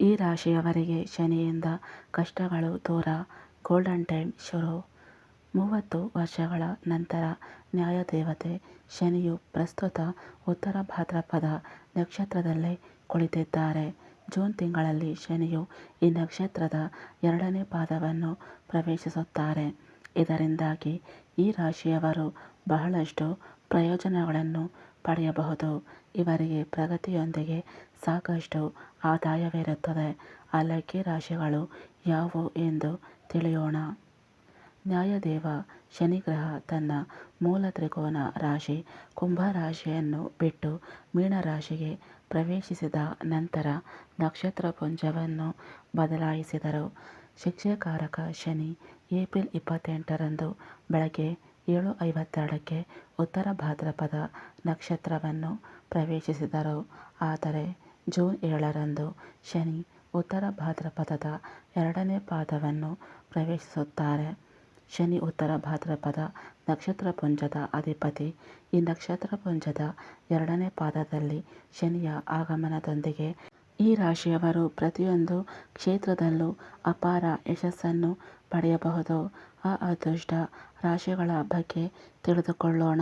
ಈ ರಾಶಿಯವರಿಗೆ ಶನಿಯಿಂದ ಕಷ್ಟಗಳು ದೂರ. ಗೋಲ್ಡನ್ ಟೈಮ್ ಶುರು. ಮೂವತ್ತು ವರ್ಷಗಳ ನಂತರ ನ್ಯಾಯದೇವತೆ ಶನಿಯು ಪ್ರಸ್ತುತ ಉತ್ತರ ಭಾದ್ರಪದ ನಕ್ಷತ್ರದಲ್ಲೇ ಕುಳಿತಿದ್ದಾರೆ. ಜೂನ್ ತಿಂಗಳಲ್ಲಿ ಶನಿಯು ಈ ನಕ್ಷತ್ರದ ಎರಡನೇ ಪಾದವನ್ನು ಪ್ರವೇಶಿಸುತ್ತಾರೆ. ಇದರಿಂದಾಗಿ ಈ ರಾಶಿಯವರು ಬಹಳಷ್ಟು ಪ್ರಯೋಜನಗಳನ್ನು ಪಡೆಯಬಹುದು. ಇವರಿಗೆ ಪ್ರಗತಿಯೊಂದಿಗೆ ಸಾಕಷ್ಟು ಆದಾಯವಿರುತ್ತದೆ. ಅಲಕ್ಕಿ ರಾಶಿಗಳು ಯಾವುವು ಎಂದು ತಿಳಿಯೋಣ. ನ್ಯಾಯದೇವ ಶನಿಗ್ರಹ ತನ್ನ ಮೂಲ ತ್ರಿಕೋನ ರಾಶಿ ಕುಂಭ ರಾಶಿಯನ್ನು ಬಿಟ್ಟು ಮೀನರಾಶಿಗೆ ಪ್ರವೇಶಿಸಿದ ನಂತರ ನಕ್ಷತ್ರಪುಂಜವನ್ನು ಬದಲಾಯಿಸಿದರು. ಶಿಕ್ಷೆಕಾರಕ ಶನಿ ಏಪ್ರಿಲ್ ಇಪ್ಪತ್ತೆಂಟರಂದು ಬೆಳಗ್ಗೆ ಏಳು ಐವತ್ತೆರಡಕ್ಕೆ ಉತ್ತರ ಭಾದ್ರಪದ ನಕ್ಷತ್ರವನ್ನು ಪ್ರವೇಶಿಸಿದರು. ಆದರೆ ಜೂನ್ ಏಳರಂದು ಶನಿ ಉತ್ತರ ಭಾದ್ರಪದದ ಎರಡನೇ ಪಾದವನ್ನು ಪ್ರವೇಶಿಸುತ್ತಾರೆ. ಶನಿ ಉತ್ತರ ಭಾದ್ರಪದ ನಕ್ಷತ್ರಪುಂಜದ ಅಧಿಪತಿ. ಈ ನಕ್ಷತ್ರಪುಂಜದ ಎರಡನೇ ಪಾದದಲ್ಲಿ ಶನಿಯ ಆಗಮನದೊಂದಿಗೆ ಈ ರಾಶಿಯವರು ಪ್ರತಿಯೊಂದು ಕ್ಷೇತ್ರದಲ್ಲೂ ಅಪಾರ ಯಶಸ್ಸನ್ನು ಪಡೆಯಬಹುದು. ಆ ಅದೃಷ್ಟ ರಾಶಿಗಳ ಬಗ್ಗೆ ತಿಳಿದುಕೊಳ್ಳೋಣ.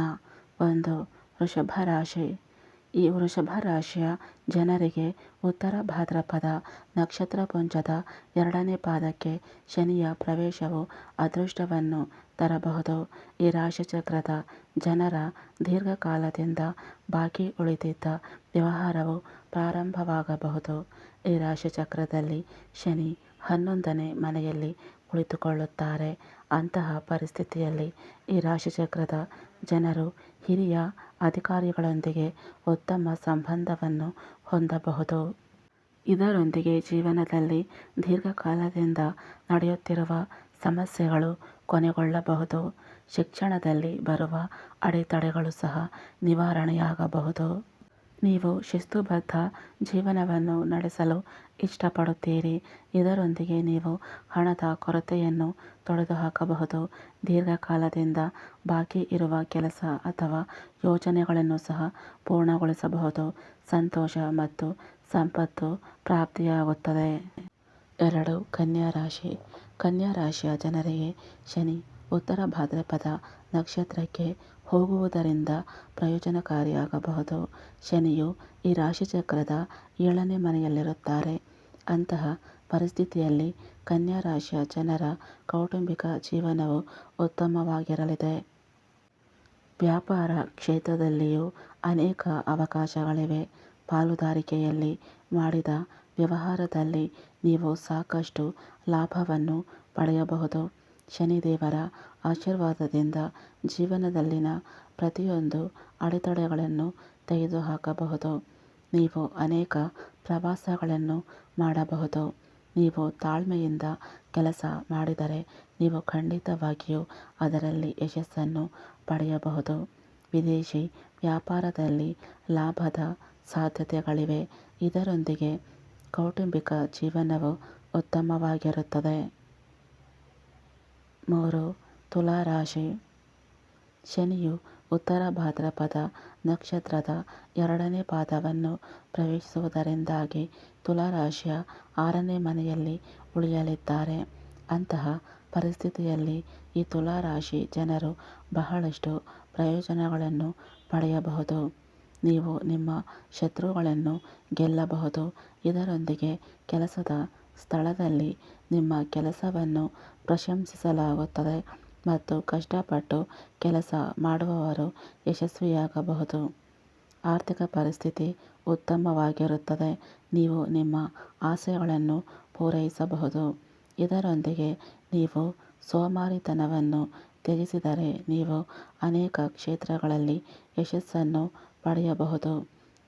ಒಂದು, ವೃಷಭ ರಾಶಿ. ಈ ವೃಷಭ ರಾಶಿಯ ಜನರಿಗೆ ಉತ್ತರ ಭಾದ್ರಪದ ನಕ್ಷತ್ರಪುಂಜದ ಎರಡನೇ ಪಾದಕ್ಕೆ ಶನಿಯ ಪ್ರವೇಶವು ಅದೃಷ್ಟವನ್ನು ತರಬಹುದು. ಈ ರಾಶಿಚಕ್ರದ ಜನರ ದೀರ್ಘಕಾಲದಿಂದ ಬಾಕಿ ಉಳಿದಿದ್ದ ವ್ಯವಹಾರವು ಪ್ರಾರಂಭವಾಗಬಹುದು. ಈ ರಾಶಿಚಕ್ರದಲ್ಲಿ ಶನಿ ಹನ್ನೊಂದನೇ ಮನೆಯಲ್ಲಿ ಕುಳಿತುಕೊಳ್ಳುತ್ತಾರೆ. ಅಂತಹ ಪರಿಸ್ಥಿತಿಯಲ್ಲಿ ಈ ರಾಶಿಚಕ್ರದ ಜನರು ಹಿರಿಯ ಅಧಿಕಾರಿಗಳೊಂದಿಗೆ ಉತ್ತಮ ಸಂಬಂಧವನ್ನು ಹೊಂದಬಹುದು. ಇದರೊಂದಿಗೆ ಜೀವನದಲ್ಲಿ ದೀರ್ಘಕಾಲದಿಂದ ನಡೆಯುತ್ತಿರುವ ಸಮಸ್ಯೆಗಳು ಕೊನೆಗೊಳ್ಳಬಹುದು. ಶಿಕ್ಷಣದಲ್ಲಿ ಬರುವ ಅಡೆತಡೆಗಳು ಸಹ ನಿವಾರಣೆಯಾಗಬಹುದು. ನೀವು ಶಿಸ್ತುಬದ್ಧ ಜೀವನವನ್ನು ನಡೆಸಲು ಇಷ್ಟಪಡುತ್ತೀರಿ. ಇದರೊಂದಿಗೆ ನೀವು ಹಣದ ಕೊರತೆಯನ್ನು ತೊಡೆದುಹಾಕಬಹುದು. ದೀರ್ಘಕಾಲದಿಂದ ಬಾಕಿ ಇರುವ ಕೆಲಸ ಅಥವಾ ಯೋಜನೆಗಳನ್ನು ಸಹ ಪೂರ್ಣಗೊಳಿಸಬಹುದು. ಸಂತೋಷ ಮತ್ತು ಸಂಪತ್ತು ಪ್ರಾಪ್ತಿಯಾಗುತ್ತದೆ. ಎರಡು, ಕನ್ಯಾ ರಾಶಿ. ಕನ್ಯಾ ರಾಶಿಯ ಜನರಿಗೆ ಶನಿ ಉತ್ತರ ಭಾದ್ರಪದ ನಕ್ಷತ್ರಕ್ಕೆ ಹೋಗುವುದರಿಂದ ಪ್ರಯೋಜನಕಾರಿಯಾಗಬಹುದು. ಶನಿಯು ಈ ರಾಶಿಚಕ್ರದ ಏಳನೇ ಮನೆಯಲ್ಲಿರುತ್ತಾರೆ. ಅಂತಹ ಪರಿಸ್ಥಿತಿಯಲ್ಲಿ ಕನ್ಯಾ ರಾಶಿಯ ಜನರ ಕೌಟುಂಬಿಕ ಜೀವನವು ಉತ್ತಮವಾಗಿರಲಿದೆ. ವ್ಯಾಪಾರ ಕ್ಷೇತ್ರದಲ್ಲಿಯೂ ಅನೇಕ ಅವಕಾಶಗಳಿವೆ. ಪಾಲುದಾರಿಕೆಯಲ್ಲಿ ಮಾಡಿದ ವ್ಯವಹಾರದಲ್ಲಿ ನೀವು ಸಾಕಷ್ಟು ಲಾಭವನ್ನು ಪಡೆಯಬಹುದು. ಶನಿದೇವರ ಆಶೀರ್ವಾದದಿಂದ ಜೀವನದಲ್ಲಿನ ಪ್ರತಿಯೊಂದು ಅಡೆತಡೆಗಳನ್ನು ತೆಗೆದುಹಾಕಬಹುದು. ನೀವು ಅನೇಕ ಪ್ರವಾಸಗಳನ್ನು ಮಾಡಬಹುದು. ನೀವು ತಾಳ್ಮೆಯಿಂದ ಕೆಲಸ ಮಾಡಿದರೆ ನೀವು ಖಂಡಿತವಾಗಿಯೂ ಅದರಲ್ಲಿ ಯಶಸ್ಸನ್ನು ಪಡೆಯಬಹುದು. ವಿದೇಶಿ ವ್ಯಾಪಾರದಲ್ಲಿ ಲಾಭದ ಸಾಧ್ಯತೆಗಳಿವೆ. ಇದರೊಂದಿಗೆ ಕೌಟುಂಬಿಕ ಜೀವನವು ಉತ್ತಮವಾಗಿರುತ್ತದೆ. ಮೂರು, ತುಲಾ ರಾಶಿ, ಶನಿಯು ಉತ್ತರ ಭಾದ್ರಪದ ನಕ್ಷತ್ರದ ಎರಡನೇ ಪಾದವನ್ನು ಪ್ರವೇಶಿಸುವುದರಿಂದಾಗಿ ತುಲಾ ರಾಶಿಯ ಆರನೇ ಮನೆಯಲ್ಲಿ ಉಳಿಯಲಿದ್ದಾರೆ. ಅಂತಹ ಪರಿಸ್ಥಿತಿಯಲ್ಲಿ ಈ ತುಲಾ ರಾಶಿ ಜನರು ಬಹಳಷ್ಟು ಪ್ರಯೋಜನಗಳನ್ನು ಪಡೆಯಬಹುದು. ನೀವು ನಿಮ್ಮ ಶತ್ರುಗಳನ್ನು ಗೆಲ್ಲಬಹುದು. ಇದರೊಂದಿಗೆ ಕೆಲಸದ ಸ್ಥಳದಲ್ಲಿ ನಿಮ್ಮ ಕೆಲಸವನ್ನು ಪ್ರಶಂಸಿಸಲಾಗುತ್ತದೆ ಮತ್ತು ಕಷ್ಟಪಟ್ಟು ಕೆಲಸ ಮಾಡುವವರು ಯಶಸ್ವಿಯಾಗಬಹುದು. ಆರ್ಥಿಕ ಪರಿಸ್ಥಿತಿ ಉತ್ತಮವಾಗಿರುತ್ತದೆ. ನೀವು ನಿಮ್ಮ ಆಸೆಗಳನ್ನು ಪೂರೈಸಬಹುದು. ಇದರೊಂದಿಗೆ ನೀವು ಸೋಮಾರಿತನವನ್ನು ತ್ಯಜಿಸಿದರೆ ನೀವು ಅನೇಕ ಕ್ಷೇತ್ರಗಳಲ್ಲಿ ಯಶಸ್ಸನ್ನು ಪಡೆಯಬಹುದು.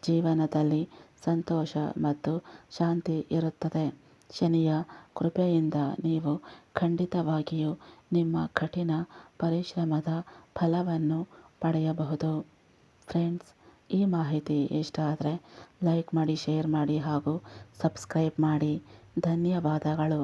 ಜೀವನದಲ್ಲಿ ಸಂತೋಷ ಮತ್ತು ಶಾಂತಿ ಇರುತ್ತದೆ. ಶನಿಯ ಕೃಪೆಯಿಂದ ನೀವು ಖಂಡಿತವಾಗಿಯೂ ನಿಮ್ಮ ಕಠಿಣ ಪರಿಶ್ರಮದ ಫಲವನ್ನು ಪಡೆಯಬಹುದು. ಫ್ರೆಂಡ್ಸ್, ಈ ಮಾಹಿತಿ ಇಷ್ಟ ಆದರೆ ಲೈಕ್ ಮಾಡಿ, ಶೇರ್ ಮಾಡಿ ಹಾಗೂ ಸಬ್ಸ್ಕ್ರೈಬ್ ಮಾಡಿ. ಧನ್ಯವಾದಗಳು.